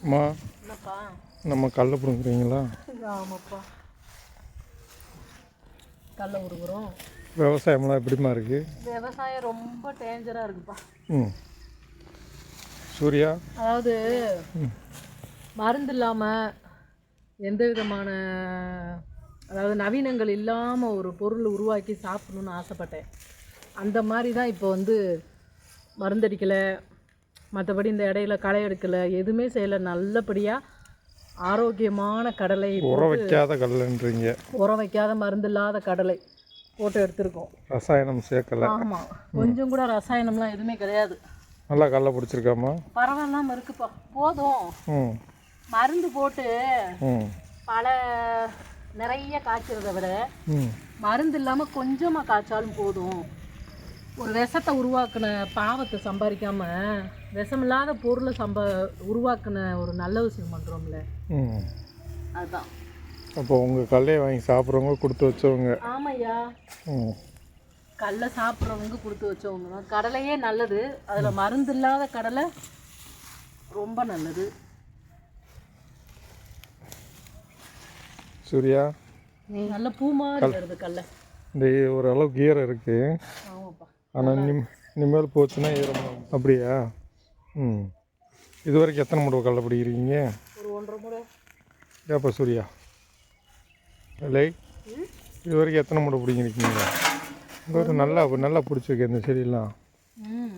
அம்மா நம்ம கல்ல பிடுங்குறீங்களா? ஆமாப்பா. உருகுறோம் விவசாயம்லாம் எப்படிம்மா இருக்குது விவசாயம் ரொம்ப டேஞ்சராக இருக்குப்பா. ம். சூர்யா? அதாவது மருந்து இல்லாமல் எந்த விதமான அதாவது நவீனங்கள் இல்லாமல் ஒரு பொருள் உருவாக்கி சாப்பிடணும்னு ஆசைப்பட்டேன். அந்த மாதிரி தான் இப்போ வந்து மருந்தடிக்கலை மற்றபடி இந்த இடையில களை எடுக்கலை எதுவுமே செய்யலை. நல்லபடியாக ஆரோக்கியமான கடலை உர வைக்காத கல்லுன்றீங்க உரம் வைக்காத மருந்து இல்லாத கடலை போட்டு எடுத்திருக்கோம். ரசாயனம் சேர்க்கலை. ஆமாம் கொஞ்சம் கூட ரசாயனம்லாம் எதுவுமே கிடையாது. நல்லா கல்லை பிடிச்சிருக்காம்மா பரவாயில்லாம இருக்குப்பா. போதும். மருந்து போட்டு பல நிறைய காய்ச்சறதை விட மருந்து இல்லாமல் கொஞ்சமாக காய்ச்சாலும் போதும். ஒரு விஷத்தை உருவாக்குன பாவத்தை சம்பாதிக்காம விஷமில்லாத பொருளை சம்பா உருவாக்குன ஒரு நல்ல விஷயம் பண்ணுறோம்ல அதுதான் அப்போ உங்கள் கல்லையை வாங்கி சாப்பிட்றவங்க கொடுத்து வச்சவங்க. ஆமாய்யா. கடலை சாப்பிட்றவங்க கொடுத்து வச்சவங்க தான். கடலையே நல்லது. அதில் மருந்து இல்லாத கடலை ரொம்ப நல்லது. சூர்யா. நல்ல பூ மாதிரி வருது கடலை இந்த ஓரளவுக்கு ஈரம் இருக்குது ஆனால் நிம் இனிமேல் போச்சுன்னா ஈரம் அப்படியா? ம். இது வரைக்கும் எத்தனை முறை கல்லை பிடிக்கிறீங்க? ஒரு ஒன்றரை முறை ஏப்பா சூர்யா? இல்லை. இது வரைக்கும் எத்தனை முறை பிடிங்கிருக்கீங்க ஒரு நல்லா நல்லா பிடிச்சிருக்கு இந்த செடியெல்லாம். ம்.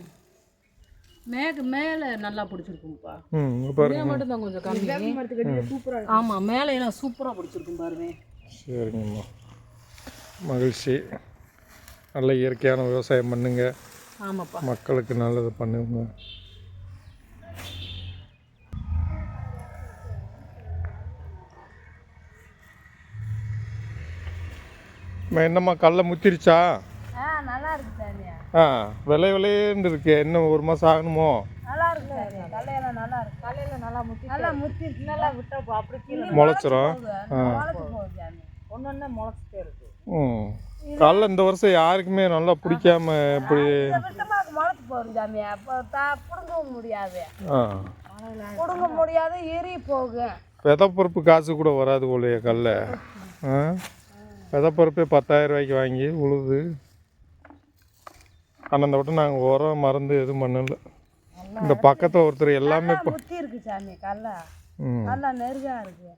மேக மேலே நல்லா பிடிச்சிருக்கும்ப்பா ம் மட்டும் தான் கொஞ்சம் கம்மி. சூப்பராக ஆமாம் மேலே எல்லாம் சூப்பராக பிடிச்சிருக்கும் பாருங்க. சரிங்கம்மா. மகிழ்ச்சி. நல்ல இயற்கையான விவசாயம் பண்ணுங்க. ஆமாப்பா. மக்களுக்கு நல்லது பண்ணுங்க. என்னம்மா கடல முத்திருச்சா? ஆ விலை விலையேன்னு இருக்கு. இன்னும் ஒரு மாதம் ஆகணுமோ? நல்லா இருக்கு சாமியா கல்லையெல்லாம் நல்லா இருக்கு கல்லையில நல்லா முத்தி நல்லா முத்தி நல்லா விட்டா அப்படி கீழே முளைச்சிரும். ஒன்று முளைச்சிட்டே இருக்கு. ம். கடல இந்த வருஷம் யாருக்குமே நல்லா பிடிக்காம இப்படி முளைச்சு போகுது சாமி அப்போ தா பிடுங்கவும் முடியாது. பிடுங்க முடியாது போகும் விதப்பருப்பு காசு கூட வராது போலையே கடல ஆ? விதப்பருப்பே பத்தாயிரம் ரூபாய்க்கு வாங்கி உழுது. ஆனால் இந்த வட்டம் நாங்கள் உரம் மருந்து எதுவும் பண்ணல. இந்த பக்கத்தில் ஒருத்தர் எல்லாமே இருக்கு சாமி கல்ல. நல்லா நெருகா இருக்கு.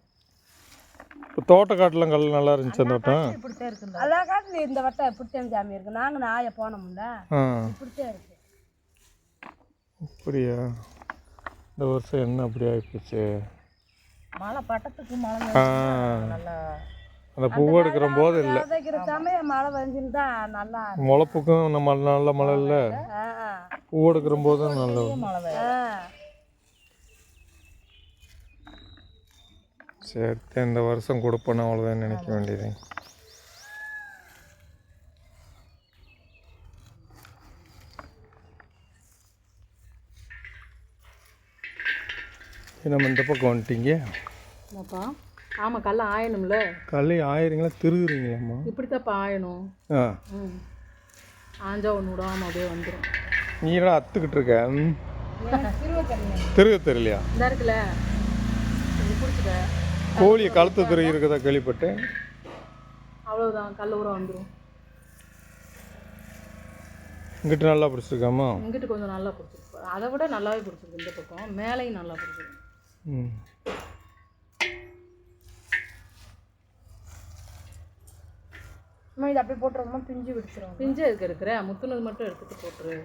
இப்போ தோட்டக்காட்டுலாம் கல் நல்லா இருந்துச்சு அந்த வட்டம். இப்படித்தே இருக்கு அதான் காட்டு இந்த வட்டம் இப்படித்தான் சாமி இருக்கு. நாங்கள் நாய போனோம்ல ஆ. இப்படித்தே இருக்கு. அப்படியா? இந்த வருஷம் என்ன அப்படி ஆகிப்போச்சு மழை பட்டத்துக்கு மழை ஆ. அந்த பூ எடுக்கிற போது இல்லை. விதைக்கிற சமயம் மழை வந்துருந்தா நல்லா முளைப்புக்கும் நம்ம நல்ல மழை இல்லை. பூ எடுக்கிற போதும் நல்ல மழை சரி இந்த வருஷம் கொடுப்பேன்னு அவ்வளோதான் நினைக்க வேண்டியது. நம்ம இந்த பக்கம் வந்துட்டீங்க? என்னப்பா? ஆமாம் கல்ல ஆயணும்ல. கல் ஆயிரங்களா திருகுறீங்களாம்மா இப்படித்தாப்பா ஆயணும். ஆ. ஆஞ்சா ஒன்று விடாமல் அப்படியே வந்துடும் நீ என்ன அத்துக்கிட்டு இருக்க. திருக தெரியலையா. இந்த இருக்குல்ல. இது கோழியை கழுத்து திருகி இருக்கதா கேள்விப்பட்டேன். அவ்வளோதான் கல்ல ஊரம் வந்துடும் இங்கிட்டு நல்லா பிடிச்சிருக்காமா? இங்கிட்டு கொஞ்சம் நல்லா பிடிச்சிருக்கு. அதை விட நல்லாவே பிடிச்சிருக்கு இந்த பக்கம். மேலேயும் நல்லா பிடிச்சிருக்கு. ம். இது அப்படியே போட்டுருவோமா பிஞ்சு விடுச்சிரும். பிஞ்சு எதுக்கு இருக்கிற முத்துனது மட்டும் எடுத்துட்டு போட்டுரு.